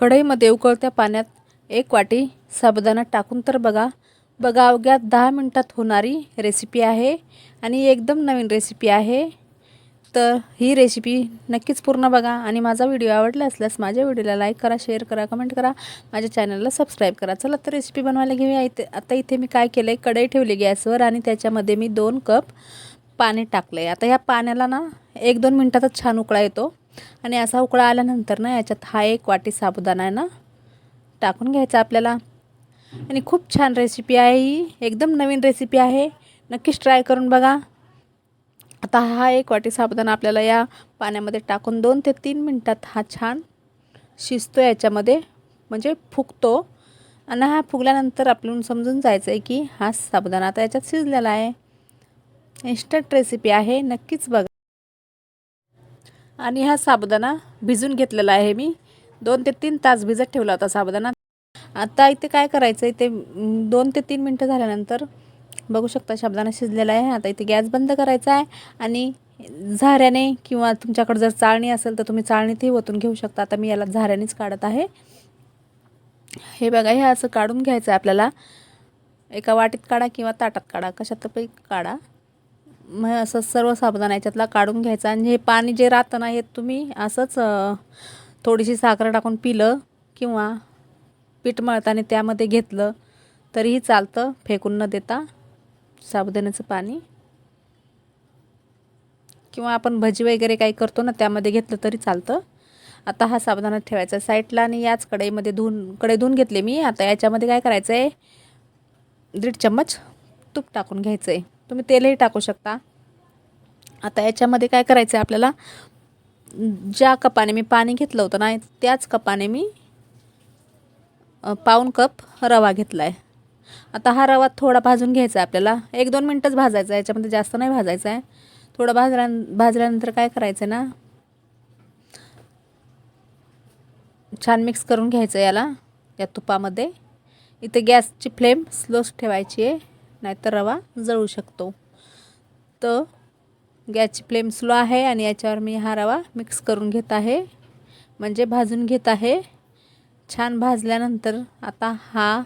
कढईमध्ये उकळत्या पाण्यात एक वाटी साबुदाणा टाकून तर बघा. बघा अवघ्या दहा मिनटात होणारी रेसिपी आहे आणि एकदम नवीन रेसिपी आहे. तर ही रेसिपी नक्कीच पूर्ण बघा आणि माझा व्हिडिओ आवडला असल्यास माझ्या व्हिडिओला लाईक करा शेअर करा कमेंट करा. माझ्या चॅनलला सबस्क्राईब करा. चला तर रेसिपी बनवायला घेऊया. इथे आता इथे मी काय केलं आहे कढई ठेवली गॅसवर आणि त्याच्यामध्ये मी दोन कप पाणी टाकलं आहे आता ह्या पाण्याला ना एक दोन मिनटातच छान उकळा येतो. आणि असा उकळा आल्यानंतर ना याच्यात हा एक वाटी साबुदाणा आहे ना टाकून घ्यायचा आपल्याला. आणि खूप छान रेसिपी आहे ही. एकदम नवीन रेसिपी आहे. नक्कीच ट्राय करून बघा. आता हा एक वाटी साबुदाणा आपल्याला या पाण्यामध्ये टाकून दोन ते तीन मिनटात हा छान शिजतो याच्यामध्ये. म्हणजे फुगतो. आणि हा फुगल्यानंतर आपल्याला समजून जायचं आहे की हा साबुदाणा आता याच्यात शिजलेला आहे. इन्स्टंट रेसिपी आहे. नक्कीच बघा. आणि हा साबुदाणा भिजून घेतलेला आहे मी. दोन ते तीन तास भिजत ठेवला होता साबुदाणा. आता इथे काय करायचं आहे ते दोन ते तीन मिनटं झाल्यानंतर बघू शकता साबुदाणा शिजलेला आहे. आता इथे गॅस बंद करायचा आहे आणि झाऱ्याने किंवा तुमच्याकडे जर चाळणी असेल तर तुम्ही चाळणीतही ओतून घेऊ शकता. आता मी याला झाऱ्यानेच काढत आहे. हे बघा हे असं काढून घ्यायचं आहे आपल्याला. एका वाटीत काढा किंवा ताटात काढा. कशात काढा. मग असं सर्व साबुदाणा याच्यातला काढून घ्यायचं. आणि हे पाणी जे राहतं ना हे तुम्ही असंच थोडीशी साखर टाकून पिलं किंवा पीठ मळताना त्यामध्ये घेतलं तरीही चालतं फेकून न देता साबुदाण्याचं पाणी. किंवा आपण भजी वगैरे काही करतो ना त्यामध्ये घेतलं तरी चालतं. आता हा साबुदाणा ठेवायचा साईडला आणि याच कढईमध्ये धुवून कडे धुवून घेतले मी. आता याच्यामध्ये काय करायचं आहे दीड चम्मच तूप टाकून घ्यायचं आहे तुम्ही तेलही टाकू शकता. आता याच्यामध्ये काय करायचं आहे आपल्याला? ज्या कपाने मी पाणी घेतलं होतं ना त्याच कपाने मी पाऊन कप रवा घेतला आहे आता हा रवा थोडा भाजून घ्यायचा आहे आपल्याला. एक दोन मिनटंच भाजायचा आहे याच्यामध्ये जास्त नाही भाजायचं आहे थोडं भाजल्या भाजल्यानंतर काय करायचं आहे ना छान मिक्स करून घ्यायचं याला या तुपामध्ये. इथे गॅसची फ्लेम स्लोच ठेवायची आहे नाहीतर रवा जळू शकतो. तर गॅसची फ्लेम स्लो आहे आणि याच्यावर मी हा रवा मिक्स करून घेत आहे. म्हणजे भाजून घेत आहे. छान भाजल्यानंतर आता हा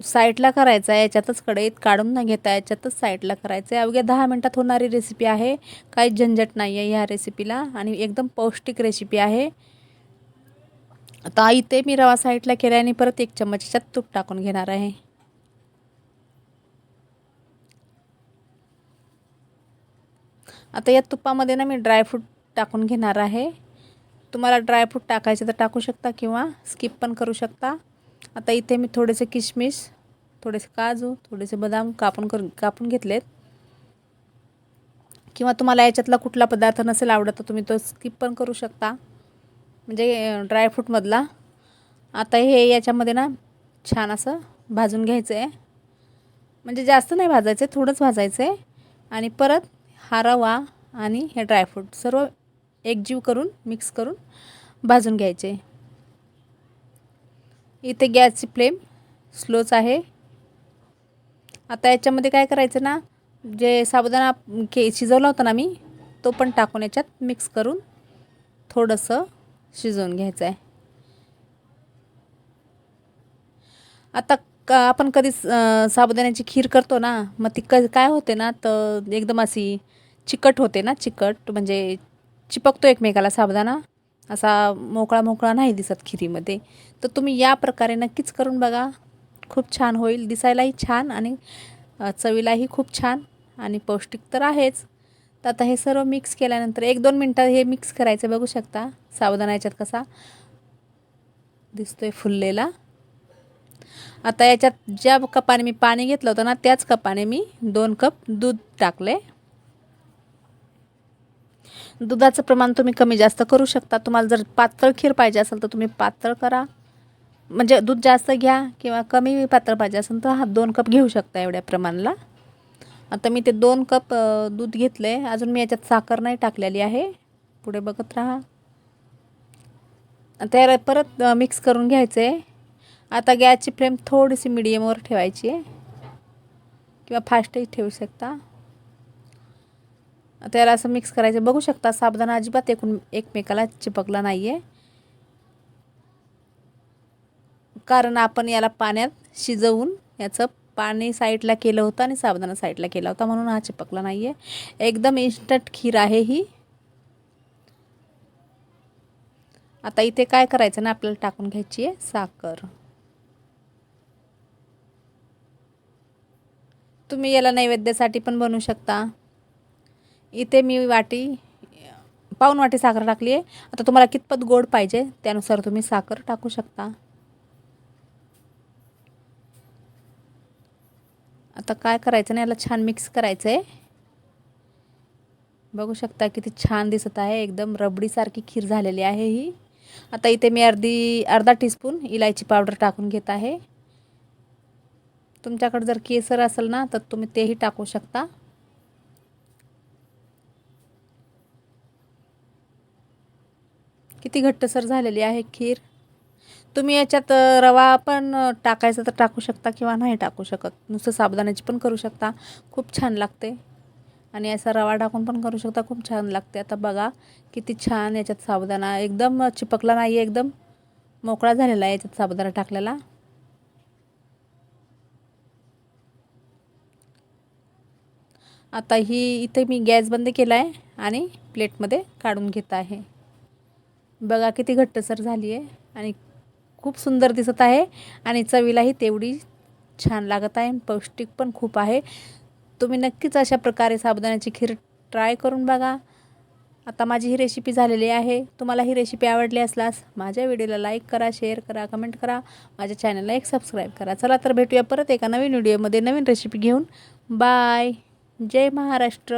साईडला करायचा आहे. याच्यातच कढईत काढून न घेता याच्यातच साईडला करायचं आहे. अवघ्या दहा मिनटात होणारी रेसिपी आहे. काही झंझट नाही आहे ह्या रेसिपीला आणि एकदम पौष्टिक रेसिपी आहे. आता इथे मी रवा साईडला केला आणि परत एक चम्मचच्यात तूप टाकून घेणार आहे. आता या तुपामध्ये ना मी ड्रायफ्रूट टाकून घेणार आहे. तुम्हाला ड्रायफ्रूट टाकायचे तर टाकू शकता किंवा स्किप पण करू शकता. आता इथे मी थोडेसे किशमिश थोडेसे काजू थोडेसे बदाम कापून करून कापून घेतलेत. किंवा तुम्हाला याच्यातला कुठला पदार्थ नसेल आवडत तर तुम्ही तो स्किप पण करू शकता. म्हणजे ड्रायफ्रूटमधला आता हे याच्यामध्ये ना छान असं भाजून घ्यायचं आहे म्हणजे जास्त नाही भाजायचं आहे थोडंच भाजायचं आहे आणि परत हा रवा आणि हे ड्रायफ्रूट सर्व एकजीव करून मिक्स करून भाजून घ्यायचे. इथे गॅसची फ्लेम स्लोच आहे. आता याच्यामध्ये काय करायचं ना जे साबुदाणा के शिजवला होता ना मी तो पण टाकून याच्यात मिक्स करून थोडंसं शिजवून घ्यायचं आहे. आता का आपण कधी साबुदाण्याची खीर करतो ना मग ती क काय होते ना तर एकदम अशी चिकट होते ना चिकट. म्हणजे चिपकतो एकमेकाला साबदाना असा मोकळा मोकळा नाही दिसत खिरीमध्ये. तर तुम्ही या प्रकारे नक्कीच करून बघा. खूप छान होईल. दिसायलाही छान आणि चवीलाही खूप छान आणि पौष्टिक तर आहेच. तर आता हे सर्व मिक्स केल्यानंतर एक दोन मिनटात हे मिक्स करायचं. बघू शकता साबुदाणा याच्यात कसा दिसतोय फुललेला. आता याच्यात ज्या कपाने मी पाणी घेतलं होतं ना त्याच कपाने मी दोन कप दूध टाकले. दुधाचं प्रमाण तुम्ही कमी जास्त करू शकता. तुम्हाला जर पातळ खीर पाहिजे असेल तर तुम्ही पातळ करा. म्हणजे दूध जास्त घ्या किंवा कमी पातळ पाहिजे असेल तर हा दोन कप घेऊ शकता एवढ्या प्रमाणाला. आता मी ते दोन कप दूध घेतलं आहे अजून मी याच्यात साखर नाही टाकलेली आहे. पुढे बघत राहा. त्याला परत मिक्स करून घ्यायचं आहे आता गॅसची फ्लेम थोडीशी मिडियमवर ठेवायची आहे. किंवा फास्टही ठेवू शकता. त्याला असं मिक्स करायचं. बघू शकता साबुदाणा अजिबात एकूण एकमेकाला चिपकला नाही आहे कारण आपण याला पाण्यात शिजवून याचं पाणी साईडला केलं होतं आणि साबुदाणा साईडला केला होता म्हणून हा चिपकला नाही आहे एकदम इन्स्टंट खीर आहे ही. आता इथे काय करायचं ना आपल्याला टाकून घ्यायची आहे साखर. तुम्ही याला नैवेद्यासाठी पण बनवू शकता. इथे मी वाटी पाऊन वाटी साखर टाकली आहे. आता तुम्हाला कितपत गोड पाहिजे त्यानुसार तुम्ही साखर टाकू शकता. आता काय करायचं नाही याला छान मिक्स करायचं आहे बघू शकता किती छान दिसत आहे एकदम रबडीसारखी खीर झालेली आहे ही. आता इथे मी अर्धी अर्धा टीस्पून इलायची पावडर टाकून घेत आहे. तुमच्याकडे जर केसर असेल ना तर तुम्ही तेही टाकू शकता. किती घट्टसर झालेली आहे खीर? तुम्ही याच्यात रवा पण टाकायचा तर टाकू शकता किंवा नाही टाकू शकत. नुसतं साबुदाण्याची पण करू शकता. खूप छान लागते. आणि असा रवा टाकून पण करू शकता. खूप छान लागते. आता बघा किती छान याच्यात साबुदाणा. एकदम चिपकला नाही एकदम. मोकळा झालेला आहे याच्यात साबुदाणा टाकलेला. आता ही इथे मी गॅस बंद केला आहे आणि प्लेटमध्ये काढून घेत आहे. बघा किती घट्टसर झाली आहे आणि खूप सुंदर दिसत आहे आणि चवीलाही तेवढी छान लागत आहे. पौष्टिक पण खूप आहे. तुम्ही नक्कीच अशा प्रकारे साबुदाण्याची खीर ट्राय करून बघा. आता माझी ही रेसिपी झालेली आहे. तुम्हाला ही रेसिपी आवडली असल्यास माझ्या व्हिडिओला लाईक करा शेअर करा कमेंट करा. माझ्या चॅनलला एक सबस्क्राईब करा. चला तर भेटूया परत एका नवीन व्हिडिओमध्ये नवीन रेसिपी घेऊन. बाय जय महाराष्ट्र.